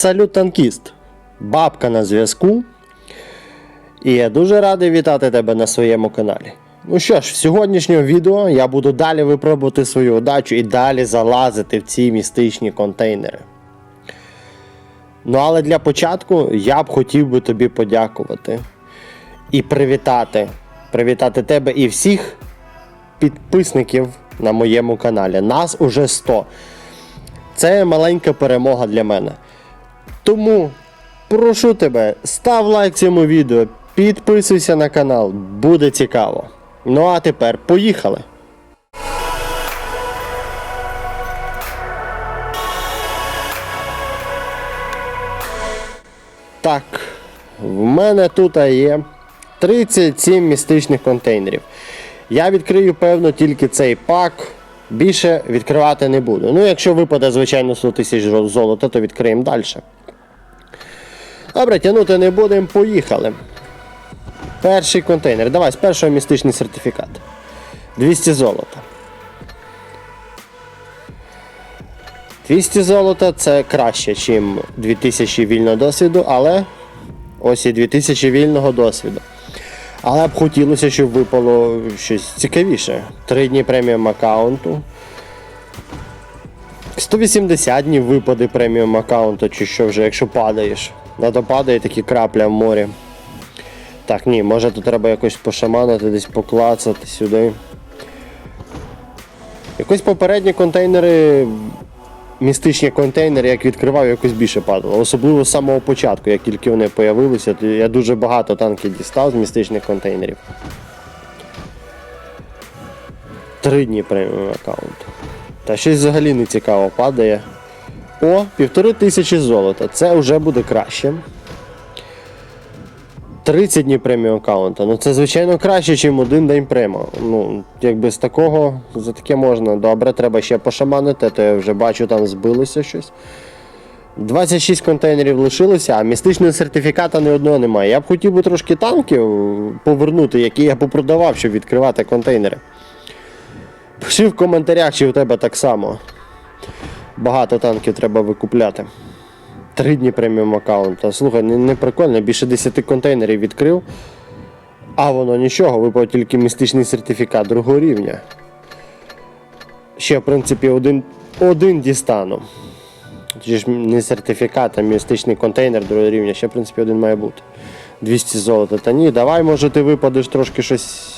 Салют танкіст! Бабка на зв'язку. І я дуже радий вітати тебе на своєму каналі. Ну що ж, в сьогоднішньому відео я буду далі випробувати свою удачу і далі залазити в ці містичні контейнери. Ну але для початку я б хотів би тобі подякувати і привітати. Привітати тебе і всіх підписників на моєму каналі. Нас уже 100. Це маленька перемога для мене. Тому прошу тебе, став лайк цьому відео, підписуйся на канал, буде цікаво. Ну а тепер поїхали. Так, в мене тут є 37 містичних контейнерів. Я відкрию, певно, тільки цей пак. Більше відкривати не буду. Ну, якщо випаде, звичайно, 100 тисяч золота, то відкриємо далі. Добре, тягнути не будемо, поїхали. Перший контейнер. Давай, з першого містичний сертифікат. 200 золота. 200 золота це краще, ніж 2000 вільного досвіду, але ось і 2000 вільного досвіду. Але б хотілося, щоб випало щось цікавіше. 3 дні преміум аккаунту. 180 днів випаде преміум аккаунту, чи що вже, якщо падаєш. Надо падає такі крапля в морі. Так, ні, може тут треба якось пошаманити, десь поклацати сюди. Якось попередні контейнери, містичні контейнери, як відкривав, якось більше падало. Особливо з самого початку, як тільки вони з'явилися, я дуже багато танків дістав з містичних контейнерів. Три дні преміум аккаунт. Та щось взагалі не цікаво падає. О, півтори тисячі золота. Це вже буде краще. 30 днів преміум аккаунта. Ну це звичайно краще, ніж один день према. Ну, якби з такого, за таке можна. Добре, треба ще пошаманити, то я вже бачу, там збилося щось. 26 контейнерів лишилося, а містичного сертифіката ні одного немає. Я б хотів би трошки танків повернути, які я попродавав, щоб відкривати контейнери. Пиши в коментарях, чи у тебе так само. Багато танків треба викупляти. Три дні преміум аккаунта. Слухай, не, не прикольно, більше 10 контейнерів відкрив. А воно нічого, випав тільки містичний сертифікат другого рівня. Ще, в принципі, один, один дістану. Ж не сертифікат, а містичний контейнер другого рівня, ще, в принципі, один має бути. 200 золота. Та ні, давай, може, ти випадеш трошки щось.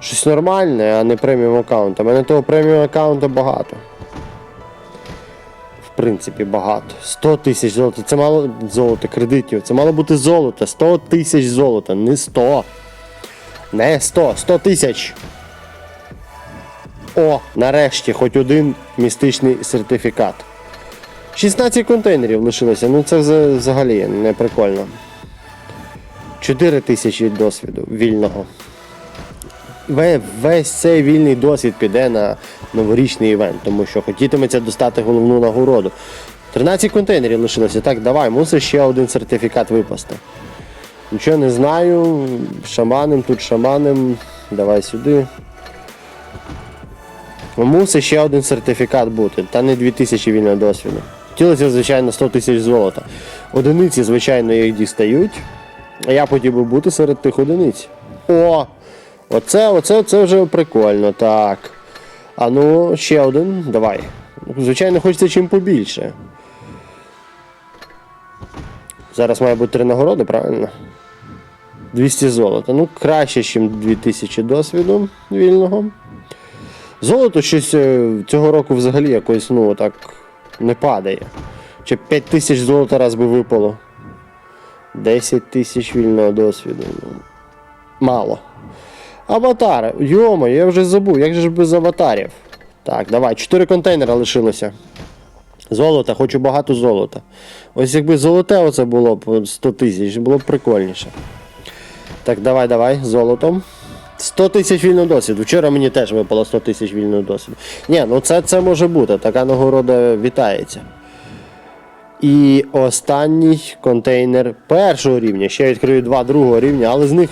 Щось нормальне, а не преміум аккаунт. У мене того преміум аккаунта багато. Принципі, багато. 100 тисяч золота. Це мало золота, кредитів. Це мало бути золото. 100 тисяч золота, не 100. Не 100, 100 тисяч. О, нарешті, хоч один містичний сертифікат. 16 контейнерів лишилося. Ну це взагалі не прикольно. 4 тисячі досвіду вільного. Ве- Весь цей вільний досвід піде на новорічний івент, тому що хотітиметься достати головну нагороду. 13 контейнерів лишилося. Так, давай, мусиш ще один сертифікат випасти. Нічого не знаю. Шаманим, тут шаманим. Давай сюди. Мусить ще один сертифікат бути, та не 2000 вільного досвіду. Хотілося, звичайно, 100 тисяч золота. Одиниці, звичайно, їх дістають. А я хотів би бути серед тих одиниць. О! Оце, оце, це вже прикольно, так. А ну, ще один, давай. Звичайно, хочеться чим побільше. Зараз має бути три нагороди, правильно? 200 золота. Ну, краще, ніж 2000 досвіду вільного. Золото щось е, цього року взагалі якось, ну, так не падає. Чи 5 тисяч золота раз би випало. 10 тисяч вільного досвіду. Ну, мало. Аватар. Йома, я вже забув, як же ж без аватарів? Так, давай, 4 контейнера лишилося. Золота, хочу багато золота. Ось якби золоте оце було б 100 тисяч, було б прикольніше. Так, давай, давай, золотом. 100 тисяч вільного досвіду. Вчора мені теж випало 100 тисяч вільного досвіду. Ні, ну це, це може бути, така нагорода вітається. І останній контейнер першого рівня. Ще відкрию два другого рівня, але з них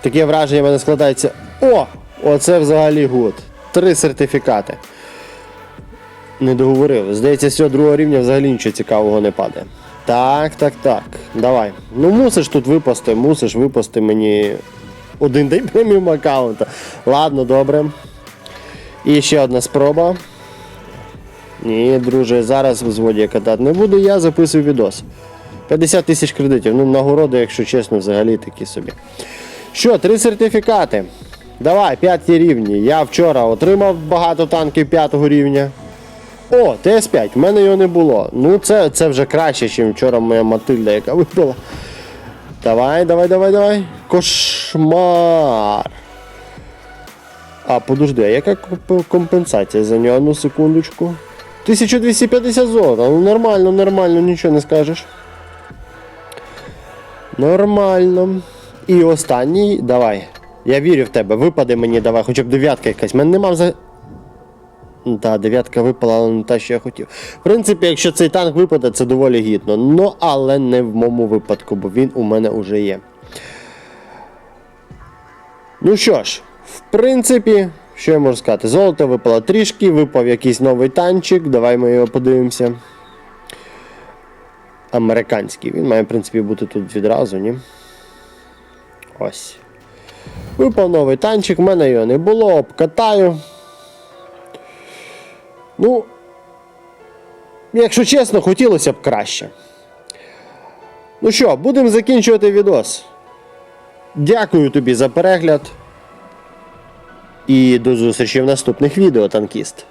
таке враження в мене складається. О! Оце взагалі гуд. Три сертифікати. Не договорив. Здається, з цього другого рівня взагалі нічого цікавого не падає. Так, так, так. Давай. Ну мусиш тут випасти, мусиш випасти мені один день преміум аккаунта. Ладно, добре. І ще одна спроба. Ні, друже, зараз в зводі катати не буду, я записую відос. 50 тисяч кредитів. Ну, нагороди, якщо чесно, взагалі такі собі. Що, три сертифікати. Давай, п'яті рівні. Я вчора отримав багато танків п'ятого рівня. О, ТС5, в мене його не було. Ну, це, це вже краще, ніж вчора моя Матильда, яка випала. Давай, давай, давай, давай. Кошмар. А, подожди, а яка компенсація за нього? Ну, секундочку. 1250 золота. Ну нормально, нормально, нічого не скажеш. Нормально. І останній, давай. Я вірю в тебе, випаде мені, давай, хоча б дев'ятка якась. Мене нема взагалі. Так, дев'ятка випала, але не та, що я хотів. В принципі, якщо цей танк випаде, це доволі гідно. Ну, але не в моєму випадку, бо він у мене вже є. Ну що ж, в принципі, що я можу сказати? Золото випало трішки, випав якийсь новий танчик. Давай ми його подивимося. Американський. Він має, в принципі, бути тут відразу, ні? Ось. Випав новий танчик, в мене його не було, обкатаю. Ну, якщо чесно, хотілося б краще. Ну що, будемо закінчувати відос. Дякую тобі за перегляд. І до зустрічі в наступних відео, танкіст.